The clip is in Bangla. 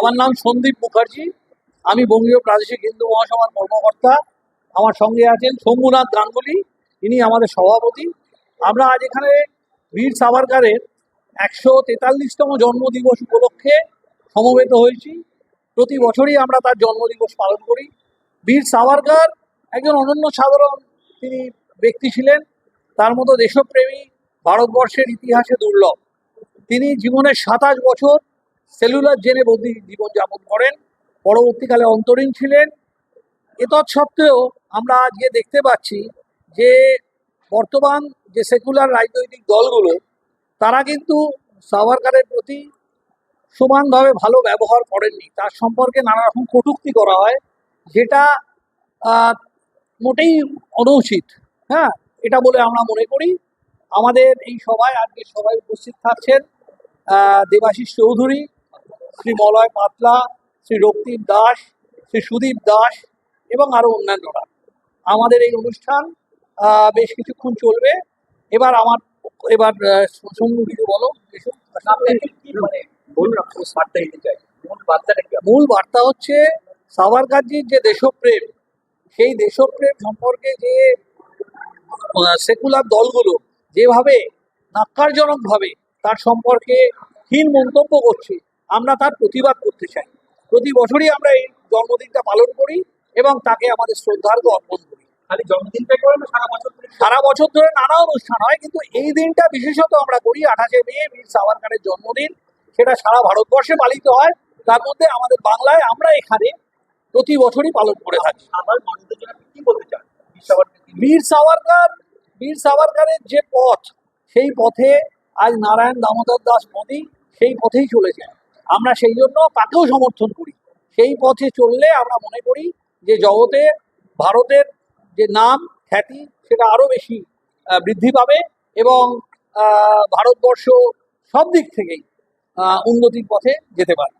আমার নাম সন্দীপ মুখার্জি, আমি বঙ্গীয় প্রাদেশিক হিন্দু মহাসভার কর্মকর্তা। আমার সঙ্গে আছেন শম্ভুনাথ গাঙ্গুলি, ইনি আমাদের সভাপতি। আমরা আজ এখানে বীর সাভারকারের একশো তেতাল্লিশতম জন্মদিবস উপলক্ষে সমবেত হয়েছি। প্রতি বছরই আমরা তার জন্মদিবস পালন করি। বীর সাভারকার একজন অনন্য সাধারণ তিনি ব্যক্তি ছিলেন। তার মতো দেশপ্রেমী, ভারতবর্ষের ইতিহাসে দুর্লভ। তিনি জীবনের সাতাশ বছর সেলুলার জেনে বন্দি জীবনযাপন করেন। পরবর্তীকালে অন্তরীণ ছিলেন। এতৎসত্ত্বেও আমরা আজকে দেখতে পাচ্ছি যে বর্তমান যে সেকুলার রাজনৈতিক দলগুলো, তারা কিন্তু সাভারকারের প্রতি সমানভাবে ভালো ব্যবহার করেননি। তার সম্পর্কে নানা রকম কটূক্তি করা হয়, যেটা মোটেই অনুচিত। হ্যাঁ এটা বলে আমরা মনে করি। আমাদের এই সভায় আজকে সবাই উপস্থিত থাকছেন দেবাশিস চৌধুরী শ্রী মলয় পাতলা শ্রী রক্তিম দাস শ্রী সুদীপ দাস এবং আরও অন্যান্যরা। আমাদের এই অনুষ্ঠান বেশ কিছুক্ষণ চলবে। এবার আমার এবার সঙ্গু কিছু বলো। এসো। মূল বার্তা হচ্ছে সাভারকারজির যে দেশপ্রেম সেই দেশপ্রেম সম্পর্কে যে সেকুলার দলগুলো যেভাবে নাক্কারজনকভাবে তার সম্পর্কে হীন মন্তব্য করছে আমরা তার প্রতিবাদ করতে চাই। প্রতি বছরই আমরা এই জন্মদিনটা পালন করি এবং তাকে আমাদের শ্রদ্ধার্ঘ অর্পণ করি। খালি করে না? সারা বছর ধরে? সারা বছর ধরে নানা অনুষ্ঠান হয় কিন্তু এই দিনটা বিশেষত আমরা করি আঠাশে মে বীর সাভারকারের জন্মদিন। সেটা সারা ভারতবর্ষে পালিত হয়। তার মধ্যে আমাদের বাংলায় আমরা এখানে প্রতি বছরই পালন করে থাকি। আমার মানুষদের জন্য আপনি কি বলতে চান? বীর সাভারকার বীর সাভারকারের যে পথ সেই পথে আজ নারায়ণ দামোদর দাস মোদী সেই পথেই চলেছে আমরা সেই জন্য তাকেও সমর্থন করি। সেই পথে চললে আমরা মনে করি যে জগতে ভারতের যে নাম, খ্যাতি, সেটা আরও বেশি বৃদ্ধি পাবে এবং ভারতবর্ষ সব দিক থেকেই উন্নতির পথে যেতে পারে